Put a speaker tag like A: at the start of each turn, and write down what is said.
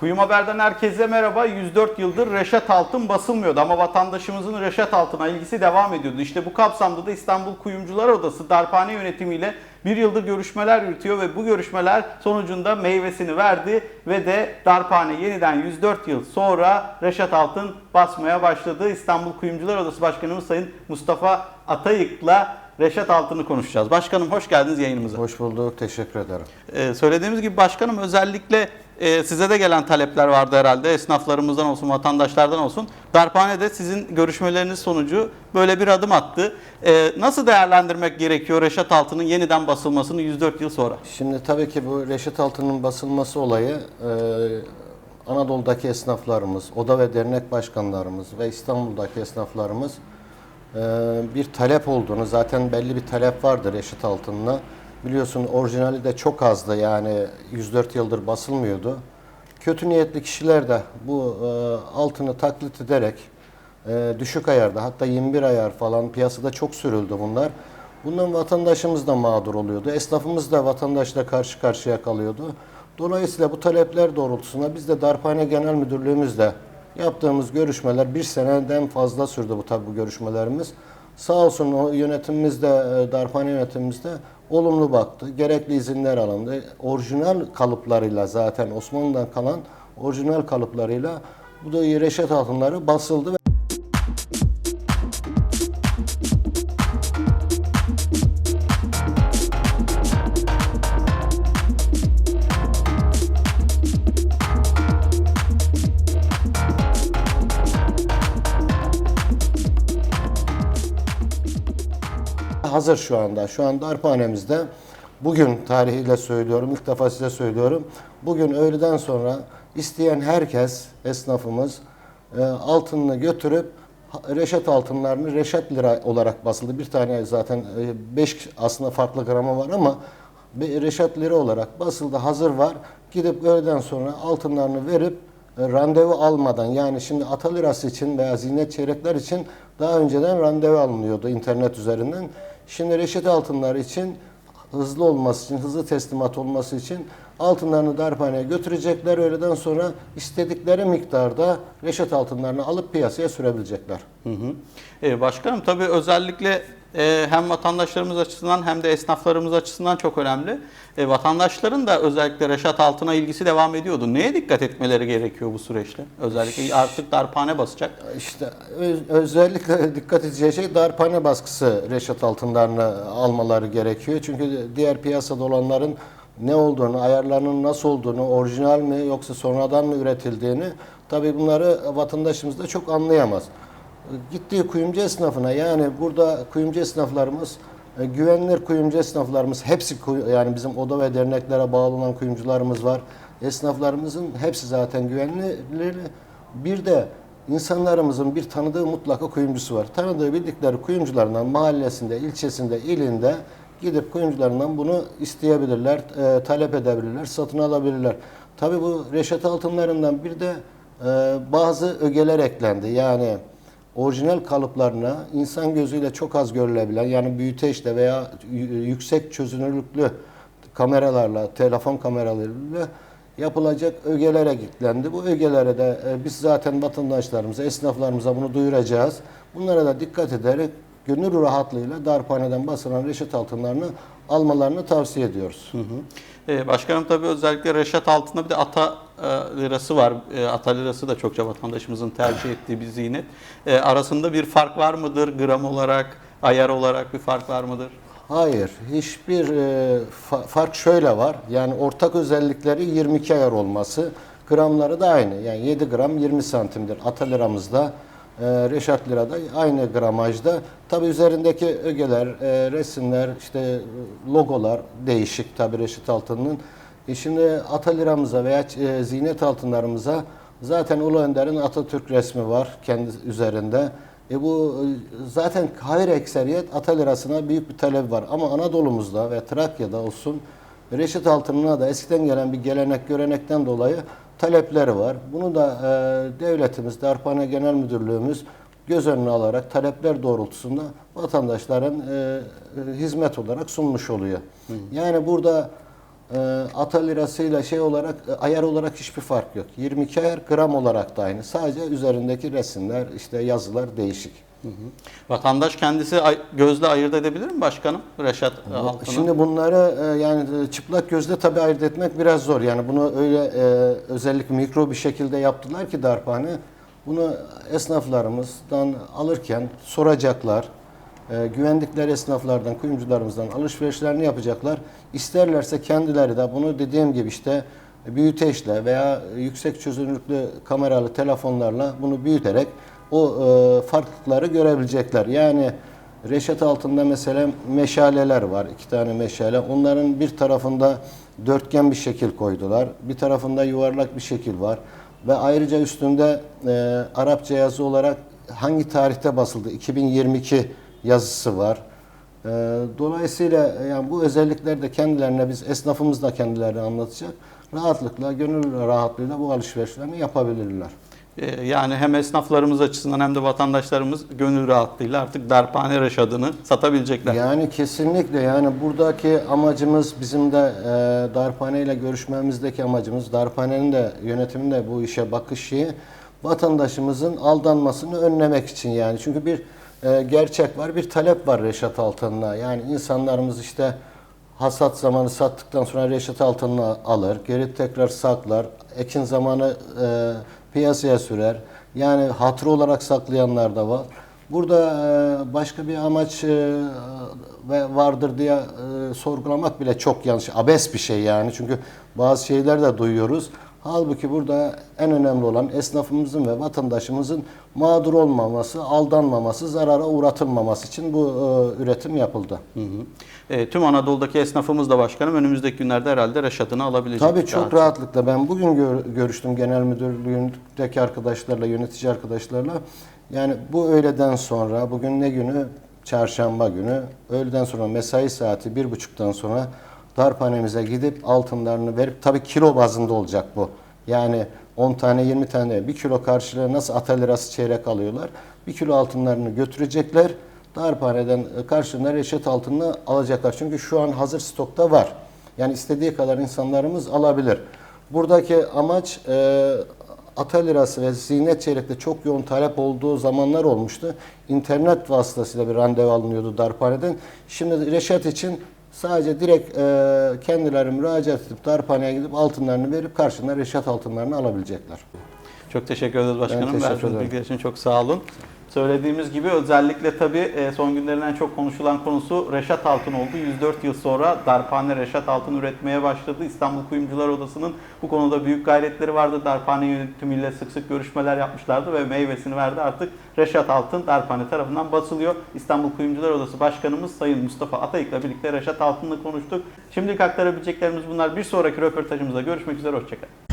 A: Kuyum Haber'den herkese merhaba. 104 yıldır Reşat Altın basılmıyordu ama vatandaşımızın Reşat Altın'a ilgisi devam ediyordu. İşte bu kapsamda da İstanbul Kuyumcular Odası Darphane yönetimiyle bir yıldır görüşmeler yürütüyor ve bu görüşmeler sonucunda meyvesini verdi ve de Darphane yeniden 104 yıl sonra Reşat Altın basmaya başladı. İstanbul Kuyumcular Odası Başkanımız Sayın Mustafa Atayık'la Reşat Altın'ı konuşacağız. Başkanım hoş geldiniz yayınımıza.
B: Hoş bulduk, teşekkür ederim.
A: Ee, söylediğimiz gibi başkanım özellikle e, size de gelen talepler vardı herhalde. Esnaflarımızdan olsun, vatandaşlardan olsun. Darphane de sizin görüşmeleriniz sonucu böyle bir adım attı. Ee, nasıl değerlendirmek gerekiyor Reşat Altı'nın yeniden basılmasını 104 yıl sonra?
B: Şimdi tabii ki bu Reşit Altı'nın basılması olayı e, Anadolu'daki esnaflarımız, oda ve dernek başkanlarımız ve İstanbul'daki esnaflarımız e, bir talep olduğunu, zaten belli bir talep vardı Reşit Altı'nla. Biliyorsun orijinali de çok azdı yani 104 yıldır basılmıyordu. Kötü niyetli kişiler de bu e, altını taklit ederek e, düşük ayarda hatta 21 ayar falan piyasada çok sürüldü bunlar. Bundan vatandaşımız da mağdur oluyordu. Esnafımız da vatandaşla karşı karşıya kalıyordu. Dolayısıyla bu talepler doğrultusunda biz de Darphane Genel Müdürlüğümüzle yaptığımız görüşmeler bir seneden fazla sürdü bu tabi bu görüşmelerimiz. Sağ olsun o yönetimimiz de e, Darphane yönetimimiz de olumlu baktı. Gerekli izinler alındı. Orijinal kalıplarıyla zaten Osmanlı'dan kalan orijinal kalıplarıyla bu da reşet altınları basıldı. ve hazır şu anda. Şu anda arpahanemizde bugün tarihiyle söylüyorum, ilk defa size söylüyorum. Bugün öğleden sonra isteyen herkes, esnafımız e, altınını götürüp reşat altınlarını reşat lira olarak basıldı. Bir tane zaten 5 aslında farklı gramı var ama reşat lira olarak basıldı. Hazır var. Gidip öğleden sonra altınlarını verip e, randevu almadan yani şimdi ata lirası için veya ziynet çeyrekler için daha önceden randevu alınıyordu internet üzerinden. Şimdi reşit altınlar için hızlı olması için, hızlı teslimat olması için altınlarını darphaneye götürecekler. Öğleden sonra istedikleri miktarda reşit altınlarını alıp piyasaya sürebilecekler.
A: Hı hı. Ee, başkanım tabii özellikle e, hem vatandaşlarımız açısından hem de esnaflarımız açısından çok önemli. E, vatandaşların da özellikle Reşat Altın'a ilgisi devam ediyordu. Neye dikkat etmeleri gerekiyor bu süreçte? Özellikle artık darphane basacak.
B: İşte öz- özellikle dikkat edeceği şey darphane baskısı reşat altınlarını almaları gerekiyor. Çünkü diğer piyasada olanların ne olduğunu, ayarlarının nasıl olduğunu, orijinal mi yoksa sonradan mı üretildiğini tabii bunları vatandaşımız da çok anlayamaz. Gittiği kuyumcu esnafına yani burada kuyumcu esnaflarımız e, güvenilir kuyumcu esnaflarımız hepsi yani bizim oda ve derneklere bağlı olan kuyumcularımız var. Esnaflarımızın hepsi zaten güvenilir. Bir de insanlarımızın bir tanıdığı mutlaka kuyumcusu var. Tanıdığı bildikleri kuyumcularından mahallesinde, ilçesinde, ilinde gidip kuyumcularından bunu isteyebilirler, e, talep edebilirler, satın alabilirler. Tabii bu reşat altınlarından bir de e, bazı ögeler eklendi. Yani orijinal kalıplarına insan gözüyle çok az görülebilen yani büyüteçle veya yüksek çözünürlüklü kameralarla, telefon kameralarıyla yapılacak ögelere gitlendi. Bu ögelere de e, biz zaten vatandaşlarımıza, esnaflarımıza bunu duyuracağız. Bunlara da dikkat ederek gönül rahatlığıyla darphaneden basılan reşit altınlarını almalarını tavsiye ediyoruz.
A: Hı hı. Ee, başkanım tabii özellikle Reşat Altın'da bir de ata e, lirası var. E, ata lirası da çokça vatandaşımızın tercih ettiği bir ziynet. E, arasında bir fark var mıdır? Gram olarak, ayar olarak bir fark var mıdır?
B: Hayır, hiçbir e, fa- fark şöyle var. Yani ortak özellikleri 22 ayar olması, gramları da aynı. Yani 7 gram 20 santimdir. Ata liramızda, e, Reşat lirada aynı gramajda. Tabi üzerindeki ögeler, e, resimler, işte e, logolar değişik tabi Reşit Altın'ın. E şimdi ata liramıza veya e, ziynet altınlarımıza zaten Ulu Önder'in Atatürk resmi var kendi üzerinde. E bu e, zaten hayır ekseriyet ata lirasına büyük bir talep var. Ama Anadolu'muzda ve Trakya'da olsun reşit altınına da eskiden gelen bir gelenek görenekten dolayı talepleri var. Bunu da e, devletimiz, Darphane Genel Müdürlüğümüz göz önüne alarak talepler doğrultusunda vatandaşların e, hizmet olarak sunmuş oluyor. Yani burada e, ata lirasıyla şey olarak e, ayar olarak hiçbir fark yok. 22 ayar gram olarak da aynı. Sadece üzerindeki resimler işte yazılar değişik.
A: Vatandaş kendisi gözle ayırt edebilir mi başkanım Reşat e, altını?
B: Şimdi bunları e, yani e, çıplak gözle tabii ayırt etmek biraz zor. Yani bunu öyle özellikle mikro bir şekilde yaptılar ki darphane. Bunu esnaflarımızdan alırken soracaklar. Güvendikleri esnaflardan, kuyumcularımızdan alışverişlerini yapacaklar. İsterlerse kendileri de bunu dediğim gibi işte büyüteçle veya yüksek çözünürlüklü kameralı telefonlarla bunu büyüterek o e, farklılıkları görebilecekler. Yani Reşat altında mesela meşaleler var. iki tane meşale. Onların bir tarafında dörtgen bir şekil koydular. Bir tarafında yuvarlak bir şekil var. Ve ayrıca üstünde e, Arapça yazı olarak hangi tarihte basıldı? 2022 yazısı var. E, dolayısıyla yani bu özellikler de kendilerine biz esnafımız da kendilerine anlatacak. Rahatlıkla, gönül rahatlığıyla bu alışverişlerini yapabilirler.
A: E, Yani hem esnaflarımız açısından hem de vatandaşlarımız gönül rahatlığıyla artık darphane Reşad'ını satabilecekler.
B: Yani kesinlikle yani buradaki amacımız bizim de e, darphane ile görüşmemizdeki amacımız darphanenin de yönetimin de bu işe bakış şeyi vatandaşımızın aldanmasını önlemek için yani. Çünkü bir e, gerçek var, bir talep var Reşat Altın'la. Yani insanlarımız işte hasat zamanı sattıktan sonra Reşat Altın'ı alır, geri tekrar saklar, ekin zamanı e, piyasaya sürer. Yani hatırı olarak saklayanlar da var. Burada e, başka bir amaç e, ve vardır diye e, sorgulamak bile çok yanlış. Abes bir şey yani. Çünkü bazı şeyler de duyuyoruz. Halbuki burada en önemli olan esnafımızın ve vatandaşımızın mağdur olmaması, aldanmaması, zarara uğratılmaması için bu e, üretim yapıldı.
A: Hı hı. E, tüm Anadolu'daki esnafımız da başkanım önümüzdeki günlerde herhalde Reşat'ını alabilecek.
B: Tabii çok
A: Yani.
B: rahatlıkla. Ben bugün gör- görüştüm genel müdürlüğündeki arkadaşlarla, yönetici arkadaşlarla. Yani bu öğleden sonra, bugün ne günü? Çarşamba günü. Öğleden sonra mesai saati bir buçuktan sonra darphanemize gidip altınlarını verip, tabii kilo bazında olacak bu. Yani 10 tane 20 tane değil. bir kilo karşılığı nasıl ata lirası çeyrek alıyorlar. Bir kilo altınlarını götürecekler. Darphaneden karşılığında reşet altını alacaklar. Çünkü şu an hazır stokta var. Yani istediği kadar insanlarımız alabilir. Buradaki amaç e, ata lirası ve ziynet çeyrekte çok yoğun talep olduğu zamanlar olmuştu. İnternet vasıtasıyla bir randevu alınıyordu darphaneden. Şimdi reşat için sadece direkt e, kendileri müracaat edip darphaneye gidip altınlarını verip karşılığında reşat altınlarını alabilecekler.
A: Çok teşekkür ederiz başkanım.
B: Ben teşekkür
A: Verdiğiniz
B: ederim.
A: bilgiler için çok sağ olun. Söylediğimiz gibi özellikle tabii e, son günlerin en çok konuşulan konusu Reşat Altın oldu. 104 yıl sonra Darphane Reşat Altın üretmeye başladı. İstanbul Kuyumcular Odası'nın bu konuda büyük gayretleri vardı. Darphane yönetimiyle sık sık görüşmeler yapmışlardı ve meyvesini verdi. Artık Reşat Altın Darphane tarafından basılıyor. İstanbul Kuyumcular Odası Başkanımız Sayın Mustafa Atayık'la birlikte Reşat Altın'la konuştuk. Şimdilik aktarabileceklerimiz bunlar. Bir sonraki röportajımızda görüşmek üzere. Hoşçakalın.